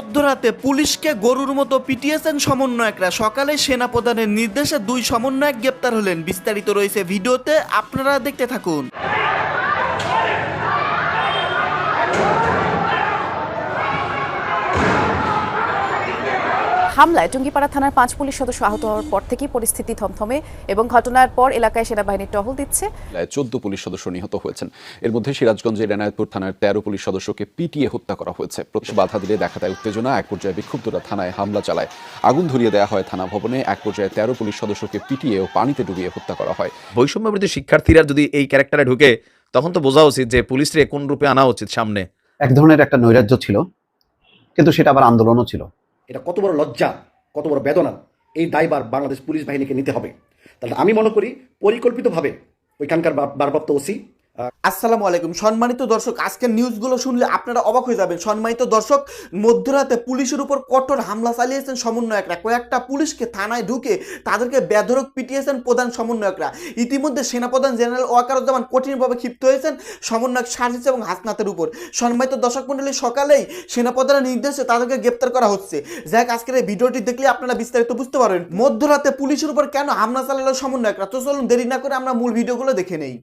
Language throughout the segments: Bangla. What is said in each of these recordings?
মধ্যরাতে পুলিশকে গরুর মতো পিটিয়েছেন সমন্বয়করা। সকালে সেনা প্রধানের নির্দেশে দুই সমন্বয়ক গ্রেপ্তার হলেন। বিস্তারিত রয়েছে ভিডিওতে, আপনারা দেখতে থাকুন। হামলায় টুঙ্গিপাড়া থানার পাঁচ পুলিশ সদস্য আহত হওয়ার পর থেকেই পরিস্থিতি থমথমে এবং ঘটনার পর এলাকায় সেনাবাহিনী টহল দিচ্ছে। চোদ্দ পুলিশ সদস্য নিহত হয়েছেন। এর মধ্যে সিরাজগঞ্জের এনায়তপুর থানার তেরো পুলিশ সদস্যকে পিটিয়ে হত্যা করা হয়েছে। প্রতি বাধা দিলে দেখা দেয় উত্তেজনা। এক পর্যায়ে বিক্ষুব্ধরা থানায় হামলা চালায়। আগুন ধরিয়ে দেওয়া হয় থানা ভবনে। এক পর্যায়ে তেরো পুলিশ সদস্যকে পিটিয়ে ও পানিতে ডুবিয়ে হত্যা করা হয়। বৈষম্যবৃদ্ধি শিক্ষার্থীরা যদি এই ক্যারেক্টারে ঢুকে তখন তো বোঝা উচিত যে পুলিশরে কোন রূপে আনা উচিত সামনে। এক ধরনের একটা নৈরাজ্য ছিল কিন্তু সেটা আবার আন্দোলনও ছিল। এটা কত বড় লজ্জা, কত বড় বেদনা এই দায়বার বাংলাদেশ পুলিশ বাহিনীকে নিতে হবে। তাহলে আমি মনে করি পরিকল্পিতভাবে ওইখানকার ভারপ্রাপ্ত ওসি আসসালামু আলাইকুম। সম্মানিত দর্শক, আজকের নিউজগুলো শুনলে আপনারা অবাক হয়ে যাবেন। সম্মানিত দর্শক, মধ্যরাতে পুলিশের উপর কঠোর হামলা চালিয়েছেন সমন্বয়করা। কয়েকটা পুলিশকে থানায় ঢুকে তাদেরকে বেধরক পিটিয়েছেন প্রধান সমন্বয়করা। ইতিমধ্যে সেনাপ্রধান জেনারেল ওয়াকারুজ্জামান কঠিনভাবে ক্ষিপ্ত হয়েছেন সমন্বয়ক সাজিস এবং হাসনাতের উপর। সম্মানিত দর্শক মণ্ডলী, সকালেই সেনাপ্রধানের নির্দেশে তাদেরকে গ্রেপ্তার করা হচ্ছে। যাক আজকের এই ভিডিওটি দেখলে আপনারা বিস্তারিত বুঝতে পারবেন। মধ্যরাতে পুলিশের উপর কেন হামলা চালালো সমন্বয়করা? তো চলুন দেরি না করে আমরা মূল ভিডিওগুলো দেখে নেই।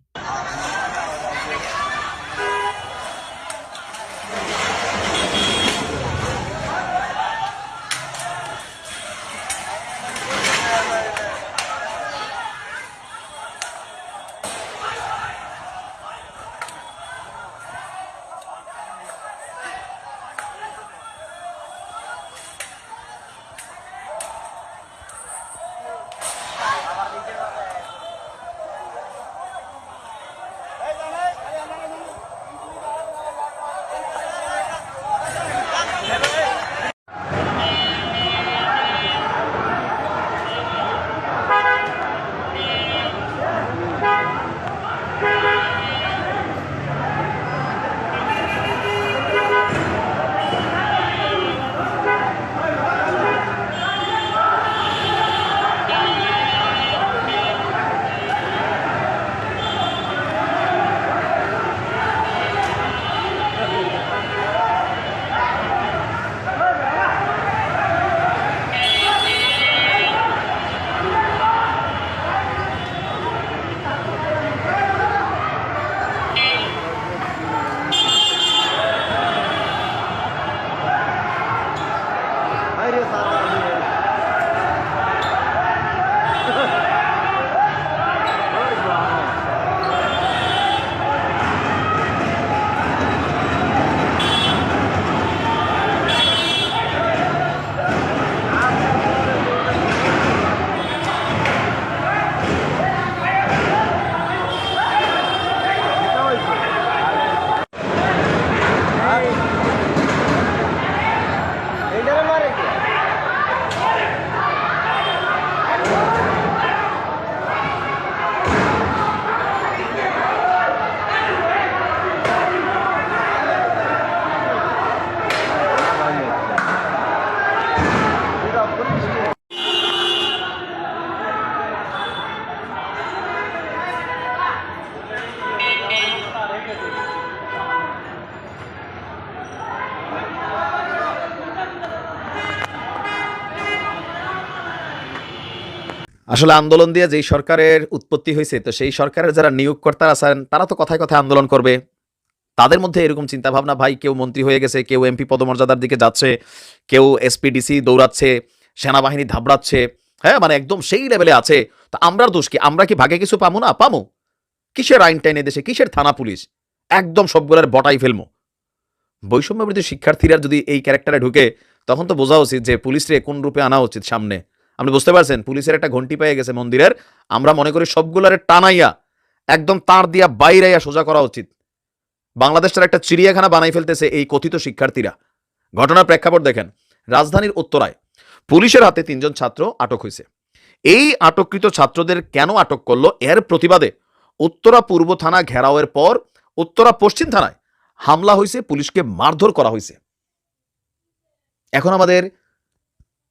আসলে আন্দোলন দিয়ে যেই সরকারের উৎপত্তি হয়েছে, তো সেই সরকারের যারা নিয়োগকর্তারা আছেন, তারা তো কথায় কথায় আন্দোলন করবে। তাদের মধ্যে এরকম চিন্তা ভাবনা ভাই, কেউ মন্ত্রী হয়ে গেছে, কেউ এমপি পদমর্যাদার দিকে যাচ্ছে, কেউ এসপিডিসি দৌড়াচ্ছে, সেনাবাহিনী ধাবড়াচ্ছে হ্যাঁ মানে একদম সেই লেভেলে আছে। তো আমরা দোষ কি? আমরা কি ভাগে কিছু পামো না? পামো। কিসের আইন টাইন দেশে কিসের থানা পুলিশ? একদম সবগুলোর বটাই ফেলমো। বৈষম্যবৃদ্ধি শিক্ষার্থীরা যদি এই ক্যারেক্টারে ঢুকে, তখন তো বোঝা উচিত যে পুলিশরে কোন রূপে আনা উচিত সামনে। আপনি বুঝতে পারছেন? পুলিশের একটা ঘন্টি পেয়ে গেছে মন্দিরের। আমরা মনে করি সবগুলারে টানাইয়া, একদম তার দিয়া বাইরাইয়া সোজা করা উচিত। বাংলাদেশের একটা চিড়িয়াখানা বানাই ফেলতেছে এই কথিত শিক্ষার্থীরা। ঘটনার প্রেক্ষাপট দেখেন। রাজধানীর উত্তরায় পুলিশের হাতে তিনজন ছাত্র আটক হয়েছে। এই আটককৃত ছাত্রদের কেন আটক করল? এর প্রতিবাদে উত্তরা পূর্ব থানা ঘেরাওয়ের পর উত্তরা পশ্চিম থানায় হামলা হয়েছে, পুলিশকে মারধর করা হয়েছে। এখন আমাদের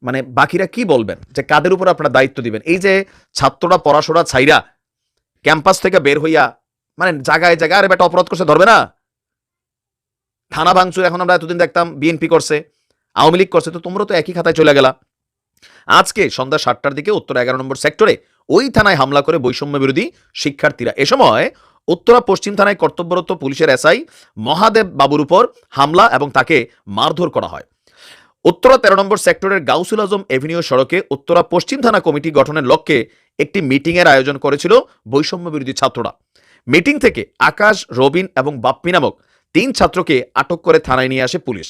মানে বাকিরা কি বলবেন? যে কাদের উপর আপনারা দায়িত্ব দিবেন? এই যে ছাত্ররা পড়াশোনা ছাইরা ক্যাম্পাস থেকে বের হইয়া মানে জায়গায় জায়গায় আরে বেটা অপরাধ করছে, ধরবে না? থানা ভাঙচুর এখন আমরা এতদিন দেখতাম বিএনপি করছে, আওয়ামী লীগ করছে, তো তোমরা তো একই খাতায় চলে গেলা। আজকে সন্ধ্যা সাতটার দিকে উত্তর এগারো নম্বর সেক্টরে ওই থানায় হামলা করে বৈষম্য বিরোধী শিক্ষার্থীরা। এ সময় উত্তরা পশ্চিম থানায় কর্তব্যরত পুলিশের এসআই মহাদেব বাবুর উপর হামলা এবং তাকে মারধর করা হয়। উত্তরা তেরো নম্বর সেক্টরের গাউসুল আজম এভিনিউ সড়কে উত্তরা পশ্চিম থানা কমিটি গঠনের লক্ষ্যে একটি মিটিংয়ের আয়োজন করেছিল বৈষম্য বিরোধী ছাত্ররা। মিটিং থেকে আকাশ, রবিন এবং বাপ্পি নামক তিন ছাত্রকে আটক করে থানায় নিয়ে আসে পুলিশ।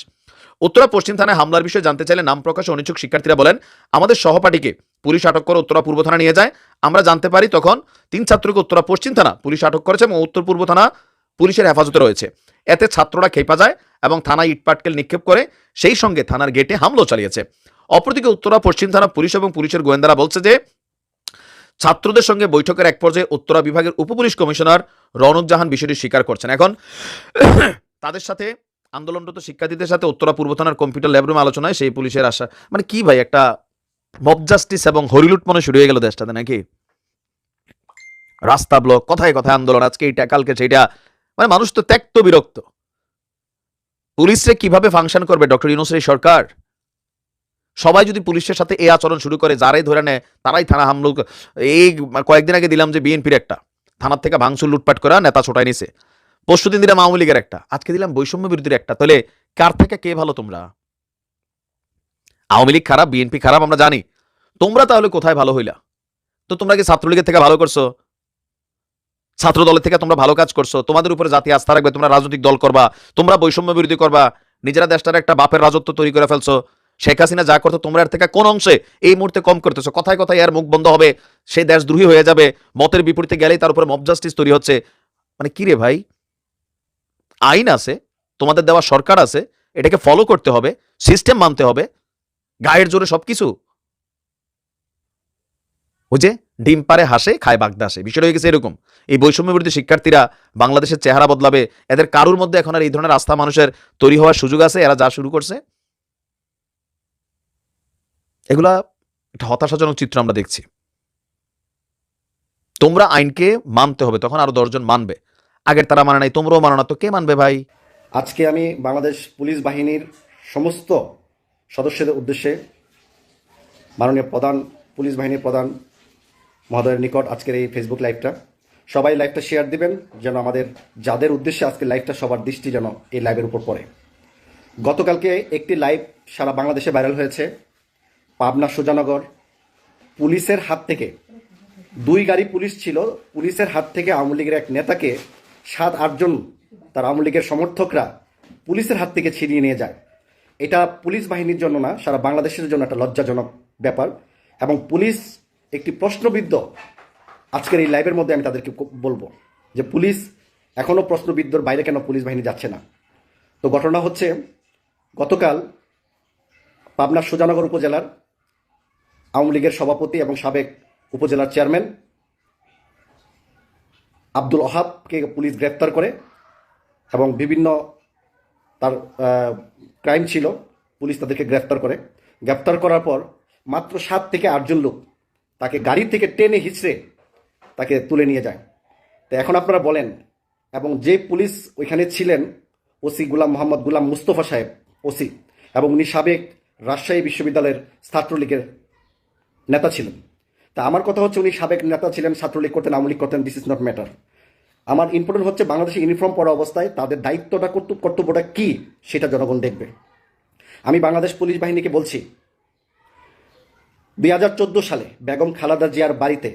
উত্তরা পশ্চিম থানায় হামলার বিষয়ে জানতে চাইলে নাম প্রকাশে অনিচ্ছুক শিক্ষার্থীরা বলেন, আমাদের সহপাঠীকে পুলিশ আটক করে উত্তরা পূর্ব থানা নিয়ে যায়। আমরা জানতে পারি তখন তিন ছাত্রকে উত্তরা পশ্চিম থানা পুলিশ আটক করেছে এবং উত্তর পূর্ব থানা পুলিশের হেফাজতে রয়েছে। এতে ছাত্ররা খেপা যায় এবং থানায় ইটপাটকেল নিক্ষেপ করে সেই সঙ্গে থানার গেটে হামলো চালিয়েছে। অপরদিকে উত্তরা, পশ্চিম থানা পুলিশ এবং পুলিশের গোয়েন্দারা বলছে যে, ছাত্রদের সঙ্গে বৈঠকের এক পর্যায়ে উত্তরা বিভাগের উপপুলিশ কমিশনার রনক জাহান বিষয়টি স্বীকার করছেন। এখন তাদের সাথে আন্দোলনরত শিক্ষার্থীদের সাথে উত্তরা পূর্ব থানার কম্পিউটার ল্যাবরুম আলোচনায় সেই পুলিশের আশা। মানে কি ভাই, একটা মব জাস্টিস এবং হরিলুট মনে শুরু হয়ে গেল দেশটাতে নাকি? রাস্তা ব্লক, কথায় কথায় আন্দোলন, আজকে এইটা, কালকে সেইটা। মানে মানুষ তো ত্যক্ত বিরক্ত। পুলিশে কীভাবে ফাংশন করবে? ডক্টর ইউনুসের সরকার। সবাই যদি পুলিশের সাথে এই আচরণ শুরু করে, যারাই ধরে নেয়, তারাই থানা হামলা এই কয়েকদিন আগে দিলাম যে বিএনপির একটা। থানার থেকে ভাঙচুর, লুটপাট করা, নেতা ছোটায় নিছে। পরশু দিন দিলাম আওয়ামী লীগের একটা। আজকে দিলাম বৈষম্য বিরোধীর একটা। তাহলে কার থেকে কে ভালো তোমরা? আওয়ামী লীগ খারাপ, বিএনপি খারাপ, আমরা জানি। তোমরা তাহলে কোথায় ভালো হইলা? তো তোমরা কি ছাত্রলীগের থেকে ভালো করছ? ছাত্র দলের থেকে তোমরা ভালো কাজ করছ, তোমাদের উপরে জাতি আস্থা রাখবে, তোমরা রাজনৈতিক দল করবা, তোমরা বৈষম্য বিরোধী করবা, নিজেরা দেশটার একটা বাপের রাজত্ব তৈরি করে ফেলছো। শেখ হাসিনা যা করতো তোমরা এর থেকে কোন অংশে এই মুহূর্তে কম করতেছো? কথায় কথায় এর মুখ বন্ধ হবে, সে দেশদ্রোহী হয়ে যাবে, মতের বিপরীতে গেলেই তার উপরে মব জাস্টিস তৈরি হচ্ছে। মানে কি রে ভাই? আইন আছে, তোমাদের দেওয়া সরকার আছে, এটাকে ফলো করতে হবে সিস্টেম মানতে হবে, গায়ের জোরে সবকিছু। ওই যে ডিম পারে, হাসে, খায় বাগদাসে বিষয়টা হয়ে গেছে এরকম। এই বৈষম্য বিরোধী শিক্ষার্থীরা বাংলাদেশের চেহারা বদলাবে। এদের কারুর মধ্যে এখন আর এই ধরনের আস্থা মানুষের তৈরি হওয়ার সুযোগ আছে? এরা যা শুরু করছে? এগুলা একটা হতাশাজনক চিত্র আমরা দেখছি। তোমরা আইনকে মানতে হবে, তখন আরও দশজন মানবে। আগের তারা মানে নাই, তোমরাও মানো না, তো কে মানবে ভাই? আজকে আমি বাংলাদেশ পুলিশ বাহিনীর সমস্ত সদস্যদের উদ্দেশ্যে মাননীয় প্রধান, পুলিশ বাহিনীর প্রধান মহোদয়ের নিকট আজকের এই ফেসবুক লাইভটা সবাই লাইভটা শেয়ার দিবেন, যেন আমাদের যাদের উদ্দেশ্যে আজকে লাইভটা সবার দৃষ্টি যেন এই লাইভের উপর পড়ে। গতকালকে একটি লাইভ সারা বাংলাদেশে ভাইরাল হয়েছে। পাবনা সুজানগর পুলিশের হাত থেকে। দুই গাড়ি পুলিশ ছিল, পুলিশের হাত থেকে আওয়ামী লীগের এক নেতাকে সাত আটজন তার আওয়ামী লীগের সমর্থকরা পুলিশের হাত থেকে ছিনিয়ে নিয়ে যায়। এটা পুলিশ বাহিনীর জন্য না, সারা বাংলাদেশের জন্য একটা লজ্জাজনক ব্যাপার। এবং পুলিশ একটি প্রশ্নবিদ্ধ, আজকের এই লাইভের মধ্যে আমি তাদেরকে বলব যে পুলিশ এখনও প্রশ্নবিদ্ধর বাইরে কেন পুলিশ বাহিনী যাচ্ছে না? তো ঘটনা হচ্ছে, গতকাল পাবনার সুজানগর উপজেলার আওয়ামী লীগের সভাপতি এবং সাবেক উপজেলার চেয়ারম্যান আব্দুল ওহাবকে পুলিশ গ্রেপ্তার করে এবং বিভিন্ন তার ক্রাইম ছিল, পুলিশ তাদেরকে গ্রেপ্তার করে। গ্রেপ্তার করার পর মাত্র সাত থেকে আটজন লোক তাকে গাড়ি থেকে টেনে হিচড়ে তাকে তুলে নিয়ে যায়। তো এখন আপনারা বলেন, এবং যে পুলিশ ওইখানে ছিলেন, ওসি গুলাম মোহাম্মদ গুলাম মুস্তফা সাহেব, ওসি, এবং উনি সাবেক রাজশাহী বিশ্ববিদ্যালয়ের ছাত্রলীগের নেতা ছিলেন। তা আমার কথা হচ্ছে উনি সাবেক নেতা ছিলেন, ছাত্রলীগ করতেন, আওয়ামী লীগ করতেন দিস ইজ নট ম্যাটার আমার ইম্পর্টেন্ট হচ্ছে বাংলাদেশে ইউনিফর্ম পরা অবস্থায় তাদের দায়িত্বটা কর্তব্য কর্তব্যটা কী, সেটা জনগণ দেখবে। আমি বাংলাদেশ পুলিশ বাহিনীকে বলছি দুই হাজার চোদ্দ সালে বেগম খালাদা জিয়ার বাড়িতে,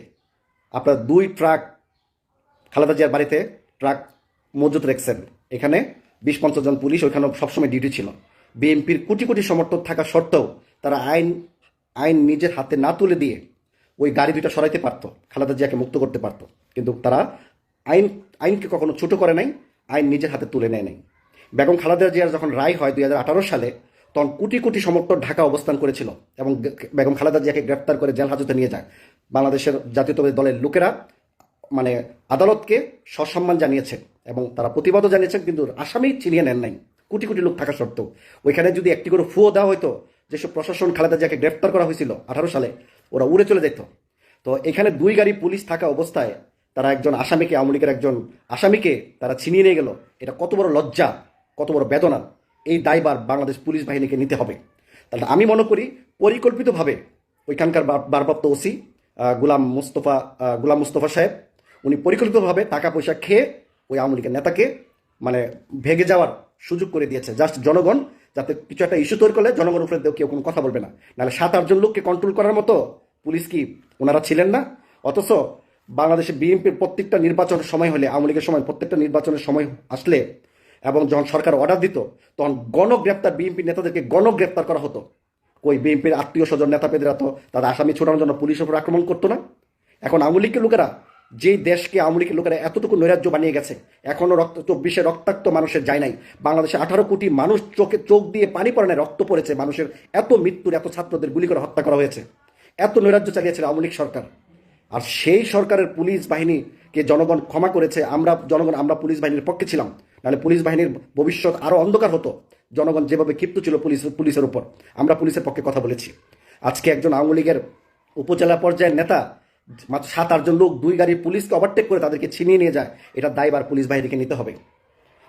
আপনার দুই ট্রাক, খালাদা জিয়ার বাড়িতে ট্রাক মজুত রেখেছেন। এখানে বিশ পঞ্চাশ জন পুলিশ, ওইখানে সবসময় ডিউটি ছিল। বিএনপির কোটি কোটি সমর্থক থাকা সত্ত্বেও তারা আইন আইন নিজের হাতে না তুলে দিয়ে ওই গাড়ি দুইটা সরাইতে পারতো, খালাদা জিয়াকে মুক্ত করতে পারতো। কিন্তু তারা আইন, আইনকে কখনো ছোটো করে নাই, আইন নিজের হাতে তুলে নেয় নাই। বেগম খালাদা জিয়ার যখন রায় হয় দুই হাজার আঠারো সালে তখন কোটি কোটি সমর্থক ঢাকা অবস্থান করেছিল এবং বেগম খালেদা জিয়াকে গ্রেপ্তার করে জেল হাজতে নিয়ে যায়। বাংলাদেশের জাতীয়তাবাদী দলের লোকেরা মানে আদালতকে সসম্মান জানিয়েছে এবং তারা প্রতিবাদও জানিয়েছেন, কিন্তু আসামি চিনিয়ে নেন নাই। কোটি কোটি লোক থাকা সত্ত্বেও। ওইখানে যদি একটি করে ফুয়ো দেওয়া হতো যেসব প্রশাসন খালেদা জিয়াকে গ্রেপ্তার করা হয়েছিল আঠারো সালে, ওরা উড়ে চলে যেত। তো এখানে দুই গাড়ি পুলিশ থাকা অবস্থায় তারা একজন আসামিকে, আওয়ামী লীগের একজন আসামিকে তারা ছিনিয়ে নিয়ে গেল। এটা কত বড় লজ্জা, কত বড় বেদনা। এই দায়বার বাংলাদেশ পুলিশ বাহিনীকে নিতে হবে। তাহলে আমি মনে করি পরিকল্পিতভাবে ওইখানকার ভারপ্রাপ্ত ওসি গুলাম মুস্তফা গুলাম মুস্তফা সাহেব, উনি পরিকল্পিতভাবে টাকা পয়সা খেয়ে ওই আওয়ামী লীগের নেতাকে মানে ভেগে যাওয়ার সুযোগ করে দিয়েছে। জাস্ট জনগণ যাতে কিছু একটা ইস্যু তৈরি করলে জনগণের উপরে কেউ কোনো কথা বলবে না। নাহলে সাত আটজন লোককে কন্ট্রোল করার মতো পুলিশ কি ওনারা ছিলেন না? অথচ বাংলাদেশে বিএনপির প্রত্যেকটা নির্বাচনের সময় হলে, আওয়ামী লীগের সময় প্রত্যেকটা নির্বাচনের সময় আসলে এবং যখন সরকার অর্ডার দিত তখন গণগ্রেপ্তার বিএনপি নেতাদেরকে গণগ্রেপ্তার করা হতো। কই বিএনপির আত্মীয় স্বজন নেতা পেদেরা তো তাদের আসামি ছোটানোর জন্য পুলিশের উপর আক্রমণ করতো না? এখন আওয়ামী লীগের লোকেরা যেই দেশকে আওয়ামী লোকেরা এতটুকু নৈরাজ্য বানিয়ে গেছে এখনও রক্ত চব্বিশে রক্তাক্ত মানুষের যায় নাই। বাংলাদেশে আঠারো কোটি মানুষ চোখে চোখ দিয়ে পানি পড়ে নাই, রক্ত পড়েছে মানুষের এত মৃত্যুর এত ছাত্রদের গুলি করে হত্যা করা হয়েছে। এত নৈরাজ্য চালিয়েছিল আওয়ামী সরকার। আর সেই সরকারের পুলিশ বাহিনীকে জনগণ ক্ষমা করেছে আমরা জনগণ আমরা পুলিশ বাহিনীর পক্ষে ছিলাম। নাহলে পুলিশ বাহিনীর ভবিষ্যৎ আরও অন্ধকার হতো। জনগণ যেভাবে ক্ষিপ্ত ছিল পুলিশ, পুলিশের উপর। আমরা পুলিশের পক্ষে কথা বলেছি। আজকে একজন আওয়ামী লীগের উপজেলা পর্যায়ের নেতা, মাত্র সাত আটজন লোক দুই গাড়ি পুলিশকে ওভারটেক করে তাদেরকে ছিনিয়ে নিয়ে যায়, এটা দায়বার পুলিশ বাহিনীকে নিতে হবে।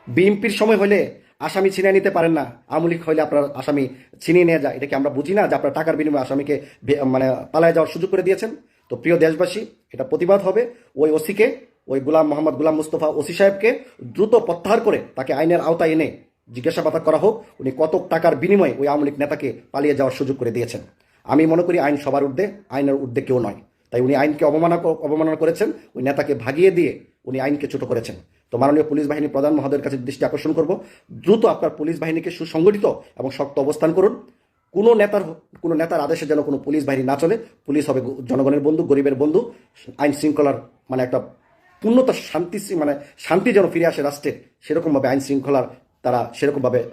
বিএনপির সময় হলে আসামি ছিনিয়ে নিতে পারেন না। আওয়ামী লীগ হলে আপনার আসামি ছিনিয়ে নিয়ে যায়। এটা কি আমরা বুঝি না যে আপনার টাকার বিনিময়ে আসামিকে মানে পালায় যাওয়ার সুযোগ করে দিয়েছেন। তো প্রিয় দেশবাসী, এটা প্রতিবাদ হবে। ওই ওসিকে ওই গুলাম মোহাম্মদ গুলাম মুস্তফা ওসি সাহেবকে দ্রুত প্রত্যাহার করে তাকে আইনের আওতায় এনে জিজ্ঞাসাবাদ করা হোক। উনি কত টাকার বিনিময়ে ওই আওয়ামী নেতাকে পালিয়ে যাওয়ার সুযোগ করে দিয়েছেন। আমি মনে করি আইন সবার ঊর্ধ্বে, আইনের ঊর্ধ্বে কেউ নয়। তাই উনি আইনকে অবমাননা অবমাননা করেছেন, ওই নেতাকে ভাগিয়ে দিয়ে উনি আইনকে ছোট করেছেন। তো মাননীয় পুলিশ বাহিনী প্রধান মহোদয়ের কাছে দৃষ্টি আকর্ষণ করব। দ্রুত আপনার পুলিশ বাহিনীকে সুসংগঠিত এবং শক্ত অবস্থান করুন। কোনো নেতার কোনো নেতার আদেশে যেন কোনো পুলিশ বাহিনী না চলে, পুলিশ হবে জনগণের বন্ধু, গরিবের বন্ধু, আইন শৃঙ্খলার মানে একটা পূর্ণতা শান্তি মানে শান্তি যেন ফিরে আসে রাষ্ট্রে, সেরকমভাবে আইন শৃঙ্খলার তারা সেরকমভাবে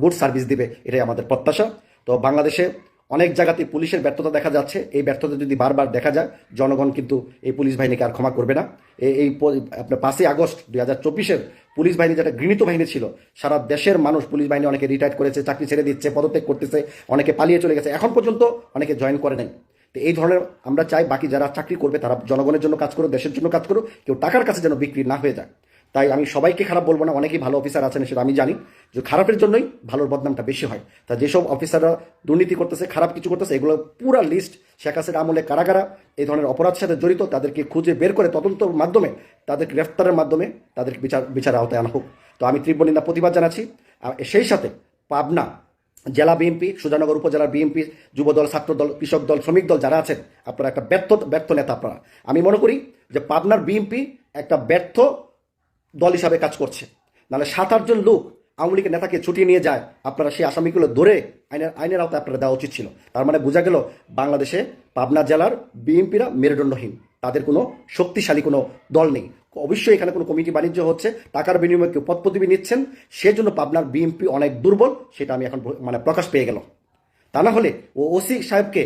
গুড সার্ভিস দিবে, এটাই আমাদের প্রত্যাশা। তো বাংলাদেশে অনেক জায়গাতে পুলিশের ব্যর্থতা দেখা যাচ্ছে, এই ব্যর্থতা যদি বারবার দেখা যায়, জনগণ কিন্তু এই পুলিশ বাহিনীকে আর ক্ষমা করবে না। এই- এই আপনার পাঁচই আগস্ট দুই হাজার চব্বিশের পুলিশ বাহিনী যেটা ঘৃণিত বাহিনী ছিল, সারা দেশের মানুষ পুলিশ বাহিনী অনেকে রিটায়ার করেছে, চাকরি ছেড়ে দিচ্ছে, পদত্যাগ করতেছে, অনেকে পালিয়ে চলে গেছে, এখন পর্যন্ত অনেকে জয়েন করে নাই। তো এই ধরনের আমরা চাই বাকি যারা চাকরি করবে, তারা জনগণের জন্য কাজ করুক, দেশের জন্য কাজ করুক, কেউ টাকার কাছে যেন বিক্রি না হয়ে যায়। তাই আমি সবাইকে খারাপ বলব না, অনেকেই ভালো অফিসার আছেন সেটা আমি জানি, যে খারাপের জন্যই ভালোর বদনামটা বেশি হয়। তা যেসব অফিসাররা দুর্নীতি করতেছে, খারাপ কিছু করতেছে, এগুলো পুরা লিস্ট শেখ হাসিনা আমলে কারা কারা, এই ধরনের অপরাধের সাথে জড়িত, তাদেরকে খুঁজে বের করে তদন্তর মাধ্যমে তাদের গ্রেফতারের মাধ্যমে তাদেরকে বিচার বিচার আওতায় আনা হোক। তো আমি তীব্র নিন্দা, প্রতিবাদ জানাচ্ছি। সেই সাথে পাবনা জেলা বিএনপি সুজানগর উপজেলার বিএনপি যুবদল, ছাত্রদল, কৃষক দল, শ্রমিক দল যারা আছেন, আপনারা একটা ব্যর্থ ব্যর্থ নেতা আপনারা। আমি মনে করি যে পাবনার বিএনপি একটা ব্যর্থ দল হিসাবে কাজ করছে। নাহলে সাত আটজন লোক আওয়ামী লীগের নেতাকে ছুটিয়ে নিয়ে যায়, আপনারা সেই আসামিগুলো ধরে আইনের আইনের আওতায় আপনারা দেওয়া উচিত ছিল। তার মানে বোঝা গেল বাংলাদেশে পাবনা জেলার বিএনপিরা মেরুদণ্ডহীন। তাদের কোনো শক্তিশালী কোনো দল নেই। অবশ্যই এখানে কোনো কমিটি বাণিজ্য হচ্ছে, টাকার বিনিময়ে কেউ পদ পদবি নিচ্ছেন, সেজন্য পাবনার বিএনপি অনেক দুর্বল, সেটা আমি এখন মানে প্রকাশ পেয়ে গেল তা না হলে ও ওসি সাহেবকে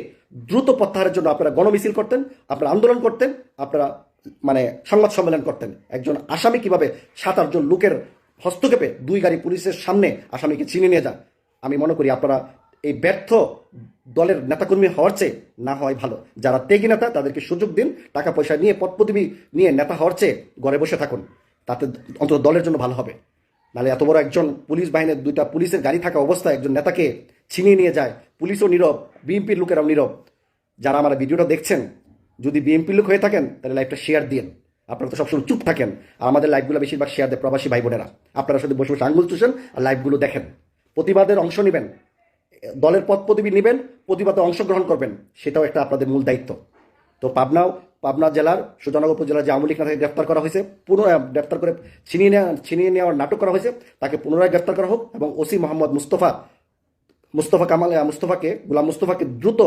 দ্রুত প্রত্যাহারের জন্য আপনারা গণমিছিল করতেন, আপনারা আন্দোলন করতেন, আপনারা মানে সংবাদ সম্মেলন করতেন। একজন আসামি কীভাবে সাত, আটজন লোকের হস্তক্ষেপে দুই গাড়ি পুলিশের সামনে আসামিকে চিনে নিয়ে যান আমি মনে করি আপনারা এই ব্যর্থ দলের নেতাকর্মী হওয়ার চেয়ে না হয় ভালো। যারা তেগি নেতা, তাদেরকে সুযোগ দিন টাকা পয়সা নিয়ে পদ পদবি নিয়ে নেতা হওয়ার চেয়ে ঘরে বসে থাকুন। তাতে অন্তত দলের জন্য ভালো হবে। নাহলে এত বড় একজন পুলিশ বাহিনীর দুইটা পুলিশের গাড়ি থাকা অবস্থায় একজন নেতাকে ছিনিয়ে নিয়ে যায়, পুলিশও নীরব, বিএনপির লোকেরাও নীরব। যারা আমার ভিডিওটা দেখছেন, যদি বিএনপির লোক হয়ে থাকেন, তাহলে লাইভটা শেয়ার দিন আপনারা তো সবসময় চুপ থাকেন, আর আমাদের লাইভগুলো বেশিরভাগ শেয়ার দেয় প্রবাসী ভাই বোনেরা আপনারা শুধু বসে বসে আঙ্গুল চুষেন আর লাইভগুলো দেখেন। প্রতিবাদের অংশ নেবেন। দলের পদ পদবি নেবেন, প্রতিবাদে অংশগ্রহণ করবেন, সেটাও একটা আপনাদের মূল দায়িত্ব। তো পাবনাও, পাবনা জেলার, সুজানগর উপজেলার যে আওয়ামী লীগ নেতাকে গ্রেপ্তার করা হয়েছে পুনরায় গ্রেপ্তার করে ছিনিয়ে নেওয়া ছিনিয়ে নেওয়ার নাটক করা হয়েছে, তাকে পুনরায় গ্রেপ্তার করা হোক এবং ওসি মোহাম্মদ মুস্তফা মুস্তফা কামাল মুস্তফাকে, গুলাম মুস্তফাকে দ্রুত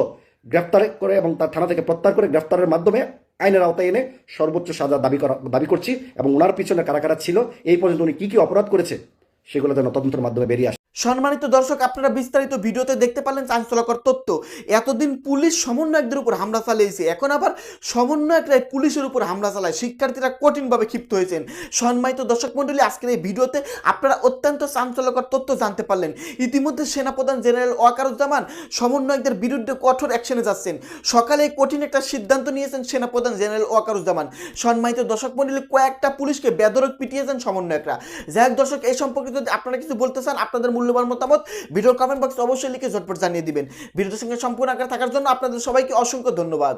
গ্রেপ্তার করে এবং তার থানা থেকে প্রত্যাহার করে গ্রেপ্তারের মাধ্যমে আইনের আওতায় এনে সর্বোচ্চ সাজা দাবি করা, দাবি করছি এবং ওনার পিছনে কারা কারা ছিল, এই পর্যন্ত উনি কী কী অপরাধ করেছে, সেগুলো যেন তদন্তের মাধ্যমে বেরিয়ে আসে। সম্মানিত দর্শক, আপনারা বিস্তারিত ভিডিওতে দেখতে পারলেন চাঞ্চলকর তথ্য। এতদিন পুলিশ সমন্বয়কদের উপর হামলা চালিয়েছে। এখন আবার সমন্বয়করা পুলিশের উপর হামলা চালায়। শিক্ষার্থীরা কঠিনভাবে ক্ষিপ্ত হয়েছেন। সম্মানিত দর্শক মণ্ডলী আজকের এই ভিডিওতে আপনারা অত্যন্ত চাঞ্চলকর তথ্য জানতে পারলেন। ইতিমধ্যে সেনাপ্রধান জেনারেল ওয়াকারুজ্জামান সমন্বয়কদের বিরুদ্ধে কঠোর অ্যাকশনে যাচ্ছেন। সকালে কঠিন একটা সিদ্ধান্ত নিয়েছেন সেনাপ্রধান জেনারেল ওয়াকারুজ্জামান। সম্মানিত দর্শক মণ্ডলী কয়েকটা পুলিশকে বেদরক পিটিয়েছেন সমন্বয়করা। যাই হোক দর্শক, এই সম্পর্কে যদি আপনারা কিছু বলতে চান, আপনাদের মূল্য মূল্যবান মতামত, ভিডিওর কমেন্ট বক্সে অবশ্যই লিখে ঝটপট জানিয়ে দিবেন। ভিডিওর সঙ্গে সম্পূর্ণ আকার থাকার জন্য আপনাদের সবাইকে অসংখ্য ধন্যবাদ।